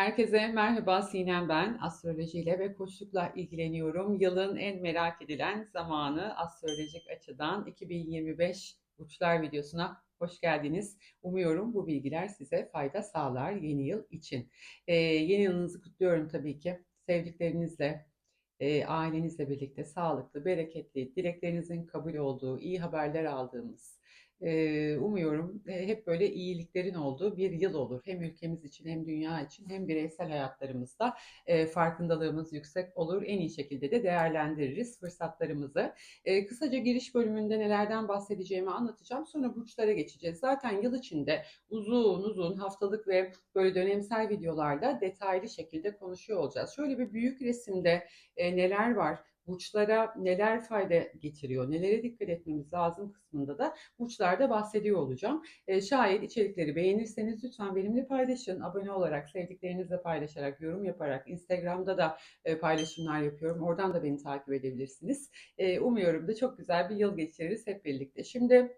Herkese merhaba Sinem ben. Astrolojiyle ve koçlukla ilgileniyorum. Yılın en merak edilen zamanı astrolojik açıdan 2025 burçlar videosuna hoş geldiniz. Umuyorum bu bilgiler size fayda sağlar yeni yıl için. Ee, yeni yılınızı kutluyorum tabii ki. Sevdiklerinizle, e, ailenizle birlikte sağlıklı, bereketli, dileklerinizin kabul olduğu, iyi haberler aldığımız, Umuyorum e, hep böyle iyiliklerin olduğu bir yıl olur. Hem ülkemiz için hem dünya için hem bireysel hayatlarımızda e, farkındalığımız yüksek olur. En iyi şekilde de değerlendiririz fırsatlarımızı. E, kısaca giriş bölümünde nelerden bahsedeceğimi anlatacağım. Sonra burçlara geçeceğiz. Zaten yıl içinde uzun uzun haftalık ve böyle dönemsel videolarda detaylı şekilde konuşuyor olacağız. Şöyle bir büyük resimde neler var? Burçlara neler fayda getiriyor, nelere dikkat etmemiz lazım kısmında da burçlarda bahsediyor olacağım. E, şayet içerikleri beğenirseniz lütfen benimle paylaşın. Abone olarak, sevdiklerinizle paylaşarak, yorum yaparak, Instagram'da da e, paylaşımlar yapıyorum. Oradan da beni takip edebilirsiniz. E, umuyorum da çok güzel bir yıl geçiririz hep birlikte. Şimdi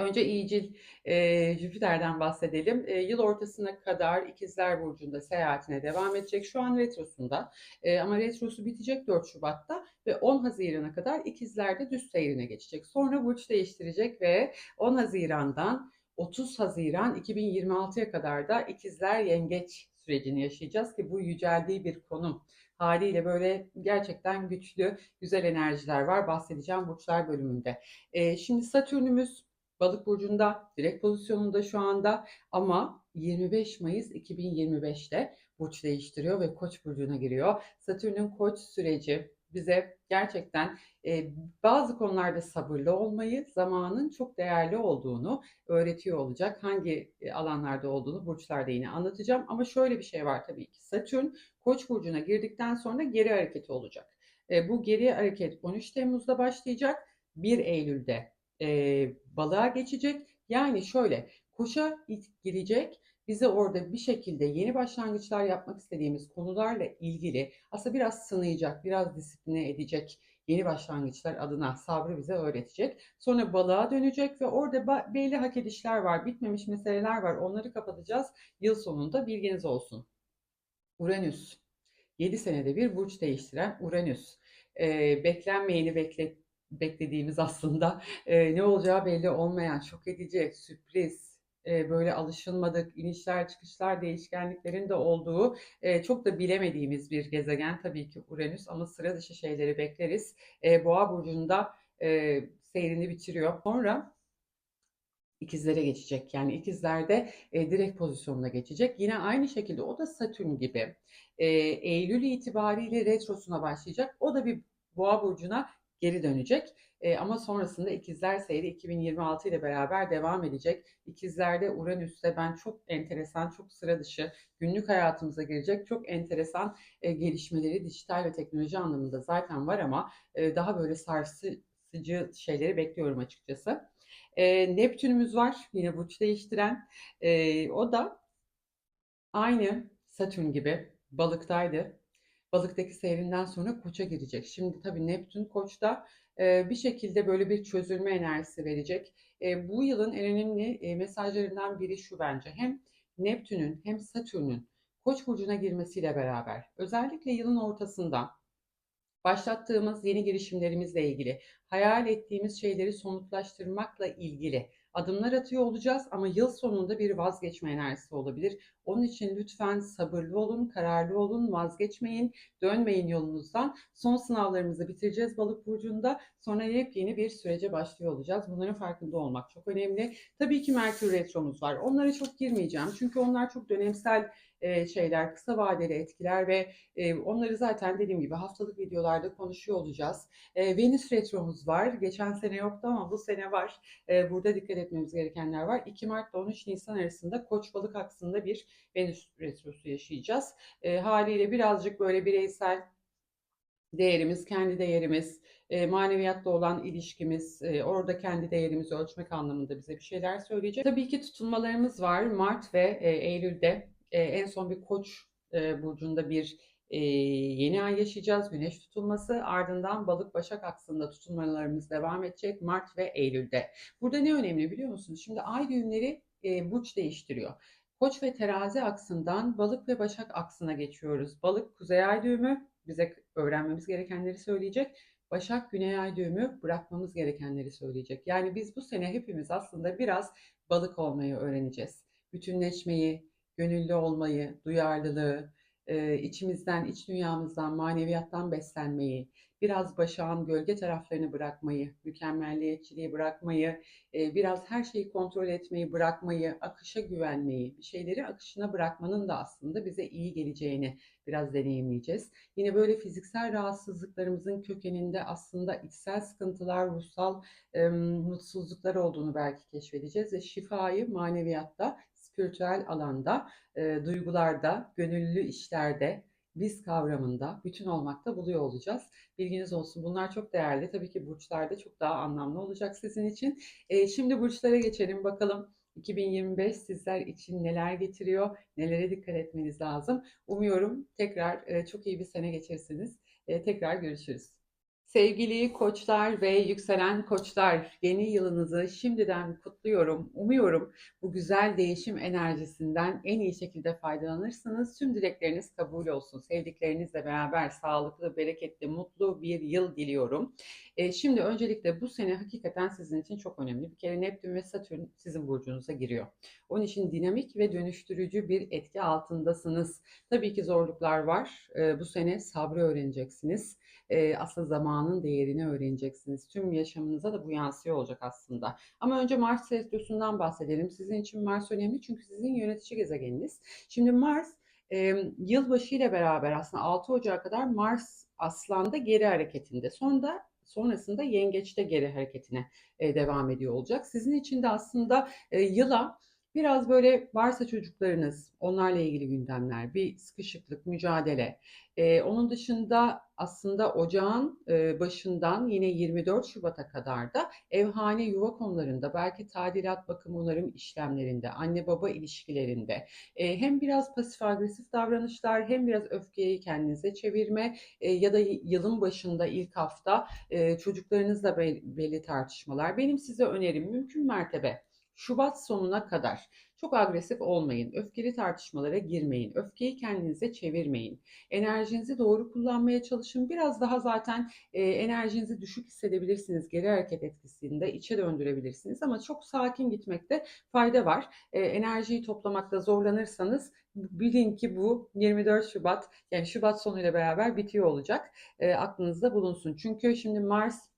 Önce iyicil e, Jüpiter'den bahsedelim. E, yıl ortasına kadar İkizler Burcu'nda seyahatine devam edecek. Şu an retrosunda e, ama retrosu bitecek 4 Şubat'ta ve 10 Haziran'a kadar İkizler'de düz seyrine geçecek. Sonra burç değiştirecek ve 10 Haziran'dan 30 Haziran 2026'ya kadar da İkizler Yengeç sürecini yaşayacağız ki bu yüceldiği bir konum haliyle böyle gerçekten güçlü, güzel enerjiler var. Bahsedeceğim burçlar bölümünde. E, şimdi Satürn'ümüz Balık burcunda direkt pozisyonunda şu anda ama 25 Mayıs 2025'te burç değiştiriyor ve Koç burcuna giriyor. Satürn'ün Koç süreci bize gerçekten e, bazı konularda sabırlı olmayı, zamanın çok değerli olduğunu öğretiyor olacak. Hangi e, alanlarda olduğunu burçlarda yine anlatacağım. Ama şöyle bir şey var tabii ki. Satürn Koç burcuna girdikten sonra geri hareketi olacak. E, bu geri hareket 13 Temmuz'da başlayacak. 1 Eylül'de e, balığa geçecek. Yani şöyle koşa girecek bize orada bir şekilde yeni başlangıçlar yapmak istediğimiz konularla ilgili aslında biraz sınayacak, biraz disipline edecek yeni başlangıçlar adına sabrı bize öğretecek. Sonra balığa dönecek ve orada belli hak edişler var, bitmemiş meseleler var. Onları kapatacağız. Yıl sonunda bilginiz olsun. Uranüs. 7 senede bir burç değiştiren Uranüs. Ee, beklenmeyeni beklet beklediğimiz aslında e, ne olacağı belli olmayan, şok edici, sürpriz, e, böyle alışılmadık inişler çıkışlar değişkenliklerin de olduğu e, çok da bilemediğimiz bir gezegen tabii ki Uranüs ama sıra dışı şeyleri bekleriz. E, Boğa burcunda e, seyrini bitiriyor. Sonra ikizlere geçecek. Yani ikizlerde e, direkt pozisyonuna geçecek. Yine aynı şekilde o da Satürn gibi. E, Eylül itibariyle retrosuna başlayacak. O da bir Boğa burcuna geri dönecek. E, ama sonrasında ikizler seyri 2026 ile beraber devam edecek. İkizlerde Uranüs'te ben çok enteresan, çok sıra dışı günlük hayatımıza girecek çok enteresan e, gelişmeleri dijital ve teknoloji anlamında zaten var ama e, daha böyle sarsıcı şeyleri bekliyorum açıkçası. E, Neptünümüz var yine burç değiştiren. E, o da aynı Satürn gibi balıktaydı balıktaki seyrinden sonra koça girecek. Şimdi tabii Neptün koçta bir şekilde böyle bir çözülme enerjisi verecek. Bu yılın en önemli mesajlarından biri şu bence. Hem Neptün'ün hem Satürn'ün Koç burcuna girmesiyle beraber özellikle yılın ortasında başlattığımız yeni girişimlerimizle ilgili, hayal ettiğimiz şeyleri somutlaştırmakla ilgili adımlar atıyor olacağız ama yıl sonunda bir vazgeçme enerjisi olabilir. Onun için lütfen sabırlı olun, kararlı olun, vazgeçmeyin, dönmeyin yolunuzdan. Son sınavlarımızı bitireceğiz balık burcunda. Sonra yepyeni bir sürece başlıyor olacağız. Bunların farkında olmak çok önemli. Tabii ki Merkür Retro'muz var. Onlara çok girmeyeceğim. Çünkü onlar çok dönemsel şeyler, kısa vadeli etkiler ve onları zaten dediğim gibi haftalık videolarda konuşuyor olacağız. Venüs retromuz var. Geçen sene yoktu ama bu sene var. Burada dikkat etmemiz gerekenler var. 2 Mart ile 13 Nisan arasında Koç balık aksında bir Venüs retrosu yaşayacağız. Haliyle birazcık böyle bireysel değerimiz, kendi değerimiz, e, maneviyatla olan ilişkimiz, e, orada kendi değerimizi ölçmek anlamında bize bir şeyler söyleyecek. Tabii ki tutulmalarımız var. Mart ve e, Eylül'de e, en son bir koç e, burcunda bir e, yeni ay yaşayacağız. Güneş tutulması ardından balık başak aksında tutulmalarımız devam edecek Mart ve Eylül'de. Burada ne önemli biliyor musunuz? Şimdi ay düğümleri e, burç değiştiriyor. Koç ve terazi aksından balık ve başak aksına geçiyoruz. Balık kuzey ay düğümü bize öğrenmemiz gerekenleri söyleyecek. Başak Güney Ay düğümü bırakmamız gerekenleri söyleyecek. Yani biz bu sene hepimiz aslında biraz balık olmayı öğreneceğiz. Bütünleşmeyi, gönüllü olmayı, duyarlılığı, içimizden, iç dünyamızdan, maneviyattan beslenmeyi, biraz başağın gölge taraflarını bırakmayı, mükemmelliyetçiliği bırakmayı, biraz her şeyi kontrol etmeyi bırakmayı, akışa güvenmeyi, bir şeyleri akışına bırakmanın da aslında bize iyi geleceğini biraz deneyimleyeceğiz. Yine böyle fiziksel rahatsızlıklarımızın kökeninde aslında içsel sıkıntılar, ruhsal mutsuzluklar olduğunu belki keşfedeceğiz ve şifayı maneviyatta, spiritüel alanda, duygularda, gönüllü işlerde, biz kavramında, bütün olmakta buluyor olacağız. Bilginiz olsun. Bunlar çok değerli. Tabii ki burçlarda çok daha anlamlı olacak sizin için. E, şimdi burçlara geçelim bakalım. 2025 sizler için neler getiriyor, nelere dikkat etmeniz lazım. Umuyorum tekrar e, çok iyi bir sene geçirsiniz. E, tekrar görüşürüz. Sevgili koçlar ve yükselen koçlar, yeni yılınızı şimdiden kutluyorum. Umuyorum bu güzel değişim enerjisinden en iyi şekilde faydalanırsınız. Tüm dilekleriniz kabul olsun. Sevdiklerinizle beraber sağlıklı, bereketli, mutlu bir yıl diliyorum. E, şimdi öncelikle bu sene hakikaten sizin için çok önemli. Bir kere Neptün ve Satürn sizin burcunuza giriyor. Onun için dinamik ve dönüştürücü bir etki altındasınız. Tabii ki zorluklar var. E, bu sene sabrı öğreneceksiniz e, aslında zamanın değerini öğreneceksiniz. Tüm yaşamınıza da bu yansıyor olacak aslında. Ama önce Mars retrosundan bahsedelim. Sizin için Mars önemli çünkü sizin yönetici gezegeniniz. Şimdi Mars e, yılbaşı ile beraber aslında 6 Ocak'a kadar Mars Aslan'da geri hareketinde. Sonra sonrasında Yengeç'te geri hareketine e, devam ediyor olacak. Sizin için de aslında e, yıla Biraz böyle varsa çocuklarınız, onlarla ilgili gündemler, bir sıkışıklık, mücadele. Ee, onun dışında aslında ocağın e, başından yine 24 Şubat'a kadar da evhane yuva konularında, belki tadilat bakım onarım işlemlerinde, anne baba ilişkilerinde e, hem biraz pasif agresif davranışlar hem biraz öfkeyi kendinize çevirme e, ya da yılın başında ilk hafta e, çocuklarınızla belli tartışmalar. Benim size önerim mümkün mertebe Şubat sonuna kadar çok agresif olmayın. Öfkeli tartışmalara girmeyin. Öfkeyi kendinize çevirmeyin. Enerjinizi doğru kullanmaya çalışın. Biraz daha zaten e, enerjinizi düşük hissedebilirsiniz. Geri hareket etkisinde içe döndürebilirsiniz. Ama çok sakin gitmekte fayda var. E, enerjiyi toplamakta zorlanırsanız bilin ki bu 24 Şubat yani Şubat sonuyla beraber bitiyor olacak. E, aklınızda bulunsun. Çünkü şimdi Mars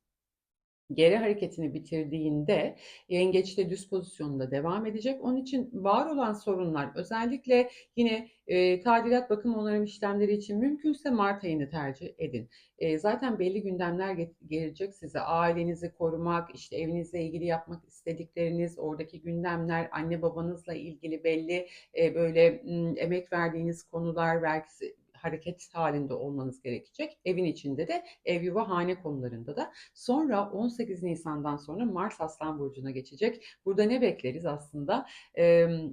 geri hareketini bitirdiğinde yengeçte düz pozisyonda devam edecek. Onun için var olan sorunlar özellikle yine e, tadilat bakım onarım işlemleri için mümkünse Mart ayını tercih edin. E, zaten belli gündemler gelecek size. Ailenizi korumak, işte evinizle ilgili yapmak istedikleriniz, oradaki gündemler, anne babanızla ilgili belli e, böyle m, emek verdiğiniz konular, belki hareket halinde olmanız gerekecek. Evin içinde de ev yuva hane konularında da. Sonra 18 Nisan'dan sonra Mars Aslan Burcu'na geçecek. Burada ne bekleriz aslında?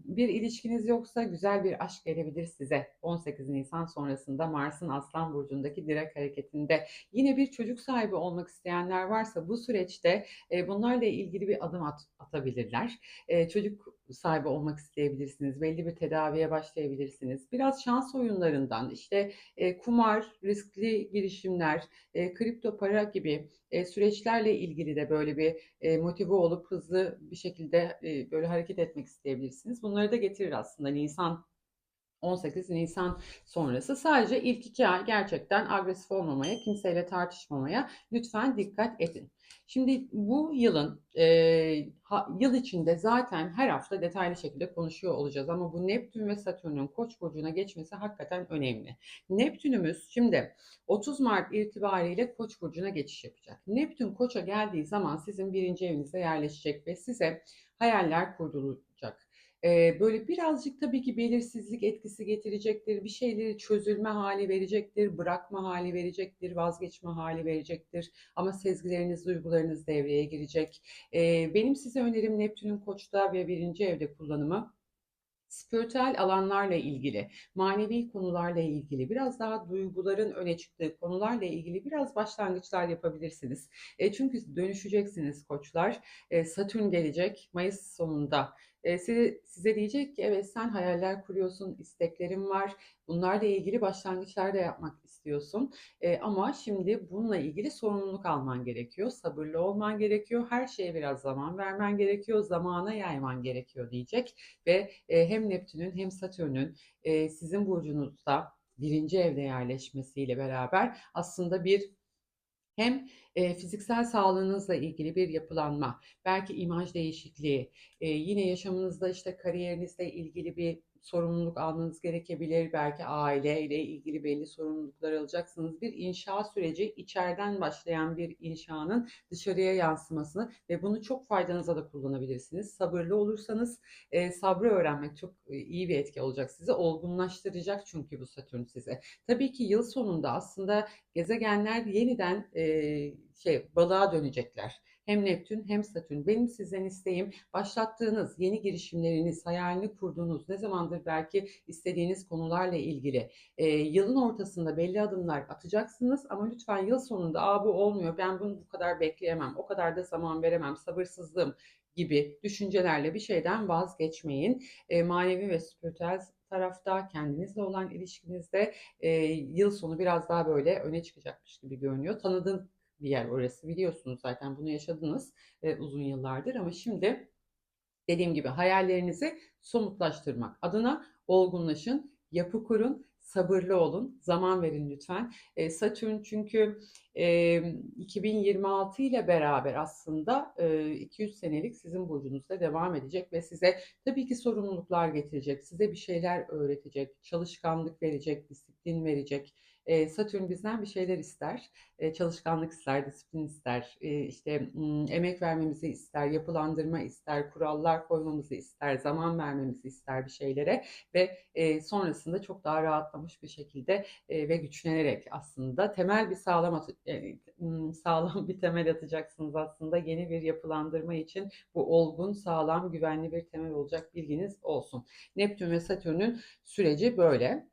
Bir ilişkiniz yoksa güzel bir aşk gelebilir size. 18 Nisan sonrasında Mars'ın Aslan Burcu'ndaki direkt hareketinde. Yine bir çocuk sahibi olmak isteyenler varsa bu süreçte bunlarla ilgili bir adım at, atabilirler. Çocuk sahibi olmak isteyebilirsiniz. Belli bir tedaviye başlayabilirsiniz. Biraz şans oyunlarından işte e, kumar, riskli girişimler, e, kripto para gibi e, süreçlerle ilgili de böyle bir e, motive olup hızlı bir şekilde e, böyle hareket etmek isteyebilirsiniz. Bunları da getirir aslında Nisan 18 Nisan sonrası sadece ilk iki ay gerçekten agresif olmamaya, kimseyle tartışmamaya lütfen dikkat edin. Şimdi bu yılın e, ha, yıl içinde zaten her hafta detaylı şekilde konuşuyor olacağız ama bu Neptün ve Satürn'ün Koç burcuna geçmesi hakikaten önemli. Neptünümüz şimdi 30 Mart itibariyle Koç burcuna geçiş yapacak. Neptün Koç'a geldiği zaman sizin birinci evinize yerleşecek ve size hayaller kurduracak böyle birazcık tabii ki belirsizlik etkisi getirecektir. Bir şeyleri çözülme hali verecektir, bırakma hali verecektir, vazgeçme hali verecektir. Ama sezgileriniz, duygularınız devreye girecek. benim size önerim Neptün'ün Koç'ta ve birinci evde kullanımı spiritüel alanlarla ilgili, manevi konularla ilgili, biraz daha duyguların öne çıktığı konularla ilgili biraz başlangıçlar yapabilirsiniz. E, çünkü dönüşeceksiniz koçlar. E, Satürn gelecek Mayıs sonunda e, size, size diyecek ki evet sen hayaller kuruyorsun, isteklerin var. Bunlarla ilgili başlangıçlar da yapmak istiyorsun. E, ama şimdi bununla ilgili sorumluluk alman gerekiyor. Sabırlı olman gerekiyor. Her şeye biraz zaman vermen gerekiyor. Zamana yayman gerekiyor diyecek. Ve e, hem Neptün'ün hem Satürn'ün e, sizin burcunuzda birinci evde yerleşmesiyle beraber aslında bir hem e, fiziksel sağlığınızla ilgili bir yapılanma, belki imaj değişikliği, e, yine yaşamınızda işte kariyerinizle ilgili bir sorumluluk almanız gerekebilir. Belki aileyle ilgili belli sorumluluklar alacaksınız. Bir inşa süreci içeriden başlayan bir inşanın dışarıya yansımasını ve bunu çok faydanıza da kullanabilirsiniz. Sabırlı olursanız e, sabrı öğrenmek çok e, iyi bir etki olacak size. Olgunlaştıracak çünkü bu Satürn size. Tabii ki yıl sonunda aslında gezegenler yeniden e, şey balığa dönecekler. Hem Neptün hem Satürn. Benim sizden isteğim başlattığınız yeni girişimleriniz, hayalini kurduğunuz, ne zamandır belki istediğiniz konularla ilgili e, yılın ortasında belli adımlar atacaksınız ama lütfen yıl sonunda Aa, bu olmuyor, ben bunu bu kadar bekleyemem, o kadar da zaman veremem, sabırsızlığım gibi düşüncelerle bir şeyden vazgeçmeyin. E, manevi ve spiritüel tarafta, kendinizle olan ilişkinizde e, yıl sonu biraz daha böyle öne çıkacakmış gibi görünüyor. Tanıdığım bir yer orası biliyorsunuz zaten bunu yaşadınız e, uzun yıllardır ama şimdi dediğim gibi hayallerinizi somutlaştırmak adına olgunlaşın, yapı kurun, sabırlı olun, zaman verin lütfen. E, Satürn çünkü e, 2026 ile beraber aslında e, 200 senelik sizin burcunuzda devam edecek ve size tabii ki sorumluluklar getirecek, size bir şeyler öğretecek, çalışkanlık verecek, disiplin verecek e, Satürn bizden bir şeyler ister. E, çalışkanlık ister, disiplin ister, e, işte emek vermemizi ister, yapılandırma ister, kurallar koymamızı ister, zaman vermemizi ister bir şeylere ve e, sonrasında çok daha rahatlamış bir şekilde e, ve güçlenerek aslında temel bir sağlam e, sağlam bir temel atacaksınız aslında yeni bir yapılandırma için bu olgun, sağlam, güvenli bir temel olacak bilginiz olsun. Neptün ve Satürn'ün süreci böyle.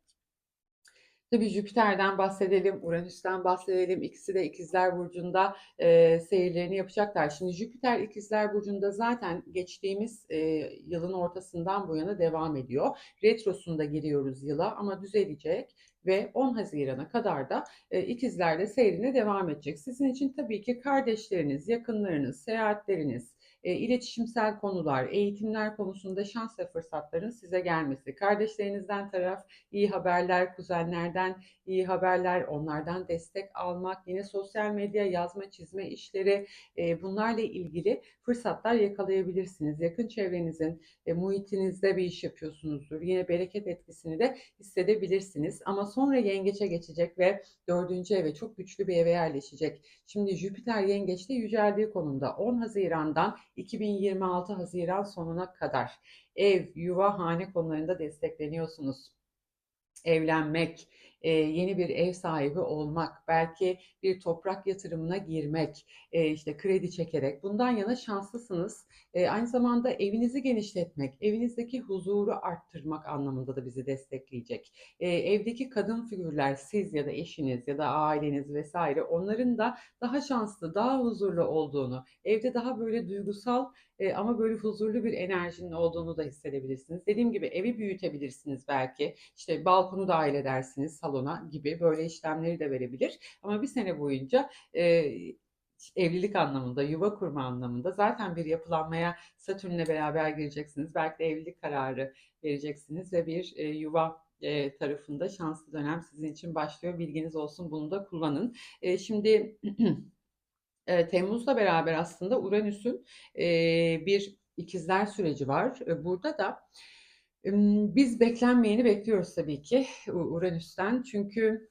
Tabii Jüpiter'den bahsedelim, Uranüs'ten bahsedelim. İkisi de İkizler Burcu'nda e, seyirlerini yapacaklar. Şimdi Jüpiter İkizler Burcu'nda zaten geçtiğimiz e, yılın ortasından bu yana devam ediyor. Retrosunda giriyoruz yıla ama düzelecek ve 10 Haziran'a kadar da e, ikizlerde seyrine devam edecek. Sizin için tabii ki kardeşleriniz, yakınlarınız, seyahatleriniz, e, iletişimsel konular, eğitimler konusunda şans ve fırsatların size gelmesi, kardeşlerinizden taraf iyi haberler, kuzenlerden iyi haberler, onlardan destek almak, yine sosyal medya, yazma, çizme işleri e, bunlarla ilgili fırsatlar yakalayabilirsiniz. Yakın çevrenizin, e, muhitinizde bir iş yapıyorsunuzdur. Yine bereket etkisini de hissedebilirsiniz. Ama sonra yengeçe geçecek ve dördüncü eve çok güçlü bir eve yerleşecek. Şimdi Jüpiter yengeçte yüceldiği konumda 10 Haziran'dan 2026 Haziran sonuna kadar ev, yuva, hane konularında destekleniyorsunuz. Evlenmek, e, yeni bir ev sahibi olmak, belki bir toprak yatırımına girmek, e, işte kredi çekerek bundan yana şanslısınız. E, aynı zamanda evinizi genişletmek, evinizdeki huzuru arttırmak anlamında da bizi destekleyecek. E, evdeki kadın figürler, siz ya da eşiniz ya da aileniz vesaire onların da daha şanslı, daha huzurlu olduğunu, evde daha böyle duygusal e, ama böyle huzurlu bir enerjinin olduğunu da hissedebilirsiniz. Dediğim gibi evi büyütebilirsiniz belki. İşte balkonu dahil edersiniz salona gibi böyle işlemleri de verebilir. Ama bir sene boyunca e, evlilik anlamında, yuva kurma anlamında zaten bir yapılanmaya Satürn'le beraber gireceksiniz. Belki de evlilik kararı vereceksiniz ve bir e, yuva e, tarafında şanslı dönem sizin için başlıyor. Bilginiz olsun bunu da kullanın. E, şimdi e, Temmuz'la beraber aslında Uranüs'ün e, bir ikizler süreci var. E, burada da biz beklenmeyeni bekliyoruz tabii ki Uranüs'ten. Çünkü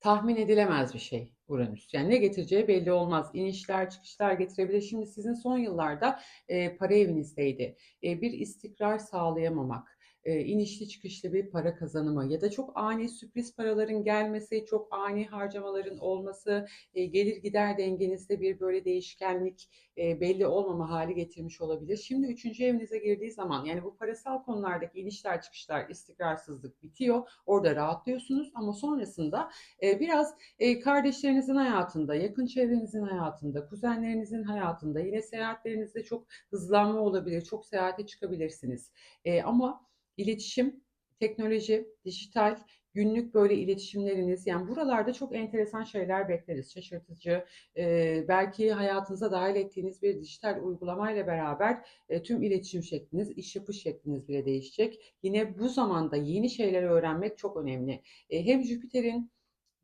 tahmin edilemez bir şey Uranüs. Yani ne getireceği belli olmaz. İnişler, çıkışlar getirebilir. Şimdi sizin son yıllarda e, para evinizdeydi. E, bir istikrar sağlayamamak, e, inişli çıkışlı bir para kazanımı ya da çok ani sürpriz paraların gelmesi, çok ani harcamaların olması, e, gelir gider dengenizde bir böyle değişkenlik, e, belli olmama hali getirmiş olabilir. Şimdi üçüncü evinize girdiği zaman yani bu parasal konulardaki inişler çıkışlar, istikrarsızlık bitiyor. Orada rahatlıyorsunuz ama sonrasında e, biraz e, kardeşlerinizin hayatında, yakın çevrenizin hayatında, kuzenlerinizin hayatında yine seyahatlerinizde çok hızlanma olabilir. Çok seyahate çıkabilirsiniz. E, ama iletişim, teknoloji, dijital, günlük böyle iletişimleriniz yani buralarda çok enteresan şeyler bekleriz. Şaşırtıcı, e, belki hayatınıza dahil ettiğiniz bir dijital uygulamayla beraber e, tüm iletişim şekliniz, iş yapış şekliniz bile değişecek. Yine bu zamanda yeni şeyler öğrenmek çok önemli. E, hem Jüpiter'in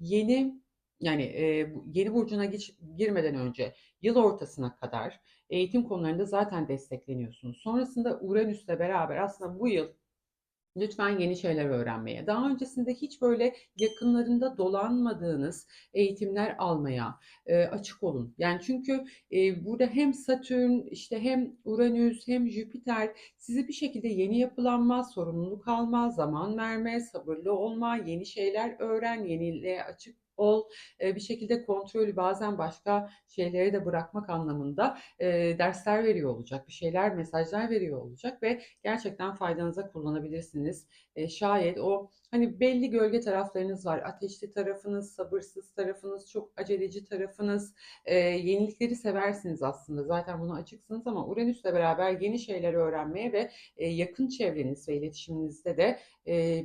yeni yani e, yeni burcuna geç, girmeden önce yıl ortasına kadar eğitim konularında zaten destekleniyorsunuz. Sonrasında Uranüs'le beraber aslında bu yıl Lütfen yeni şeyler öğrenmeye, daha öncesinde hiç böyle yakınlarında dolanmadığınız eğitimler almaya e, açık olun. Yani çünkü e, burada hem Satürn, işte hem Uranüs, hem Jüpiter sizi bir şekilde yeni yapılanma, sorumluluk alma, zaman verme, sabırlı olma, yeni şeyler öğren, yeniliğe açık ol, bir şekilde kontrolü bazen başka şeylere de bırakmak anlamında dersler veriyor olacak, bir şeyler, mesajlar veriyor olacak ve gerçekten faydanıza kullanabilirsiniz. şayet o hani belli gölge taraflarınız var. Ateşli tarafınız, sabırsız tarafınız, çok aceleci tarafınız. yenilikleri seversiniz aslında. Zaten buna açıksınız ama Uranüs'le beraber yeni şeyler öğrenmeye ve yakın çevreniz ve iletişiminizde de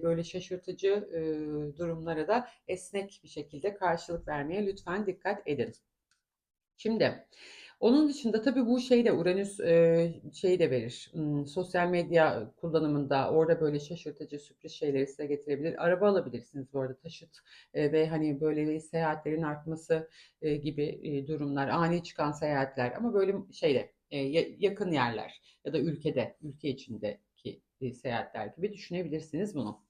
böyle şaşırtıcı durumlara da esnek bir şekilde karşılık vermeye lütfen dikkat edin. Şimdi onun dışında tabii bu şey de Uranüs e, şey de verir. Hmm, sosyal medya kullanımında orada böyle şaşırtıcı sürpriz şeyleri size getirebilir. Araba alabilirsiniz bu arada taşıt e, ve hani böyle seyahatlerin artması e, gibi e, durumlar, ani çıkan seyahatler ama böyle şeyde e, yakın yerler ya da ülkede, ülke içindeki e, seyahatler gibi düşünebilirsiniz bunu.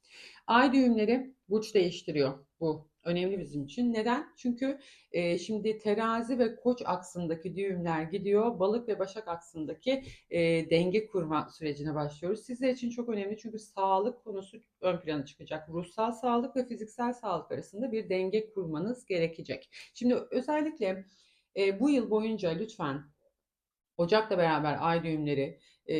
Ay düğümleri burç değiştiriyor. Bu önemli bizim için. Neden? Çünkü e, şimdi terazi ve koç aksındaki düğümler gidiyor. Balık ve başak aksındaki e, denge kurma sürecine başlıyoruz. Sizler için çok önemli çünkü sağlık konusu ön plana çıkacak. Ruhsal sağlık ve fiziksel sağlık arasında bir denge kurmanız gerekecek. Şimdi özellikle e, bu yıl boyunca lütfen Ocak'la beraber ay düğümleri e,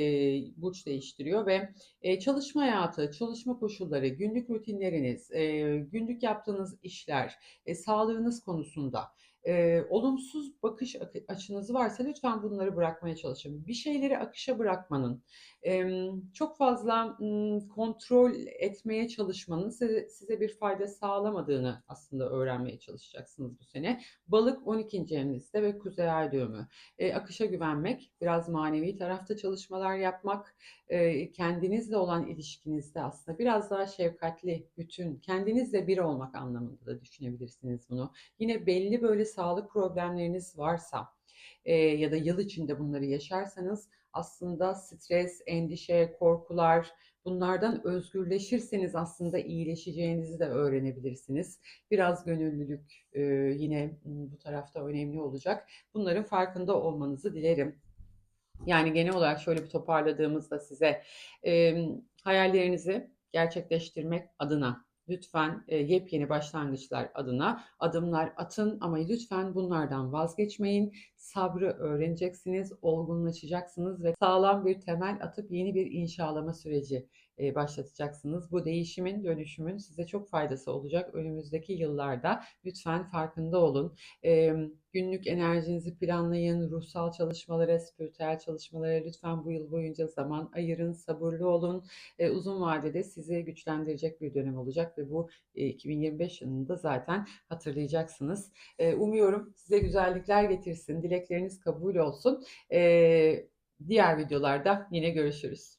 burç değiştiriyor ve e, çalışma hayatı, çalışma koşulları, günlük rutinleriniz, e, günlük yaptığınız işler, e, sağlığınız konusunda e, olumsuz bakış açınız varsa lütfen bunları bırakmaya çalışın. Bir şeyleri akışa bırakmanın, e, çok fazla m, kontrol etmeye çalışmanın size, size bir fayda sağlamadığını aslında öğrenmeye çalışacaksınız bu sene. Balık 12. evinizde ve Kuzey Ay düğümü. E, akışa güvenmek, biraz manevi tarafta çalışmalar yapmak, e, kendinizle olan ilişkinizde aslında biraz daha şefkatli, bütün, kendinizle bir olmak anlamında da düşünebilirsiniz bunu. Yine belli böyle sağlık problemleriniz varsa e, ya da yıl içinde bunları yaşarsanız aslında stres, endişe, korkular bunlardan özgürleşirseniz aslında iyileşeceğinizi de öğrenebilirsiniz. Biraz gönüllülük e, yine bu tarafta önemli olacak. Bunların farkında olmanızı dilerim. Yani genel olarak şöyle bir toparladığımızda size e, hayallerinizi gerçekleştirmek adına lütfen e, yepyeni başlangıçlar adına adımlar atın ama lütfen bunlardan vazgeçmeyin. Sabrı öğreneceksiniz, olgunlaşacaksınız ve sağlam bir temel atıp yeni bir inşalama süreci başlatacaksınız. Bu değişimin, dönüşümün size çok faydası olacak önümüzdeki yıllarda. Lütfen farkında olun. E, günlük enerjinizi planlayın, ruhsal çalışmalara, spiritüel çalışmalara lütfen bu yıl boyunca zaman ayırın, sabırlı olun. E, uzun vadede sizi güçlendirecek bir dönem olacak ve bu 2025 yılında zaten hatırlayacaksınız. Umuyorum size güzellikler getirsin, dilekleriniz kabul olsun. Diğer videolarda yine görüşürüz.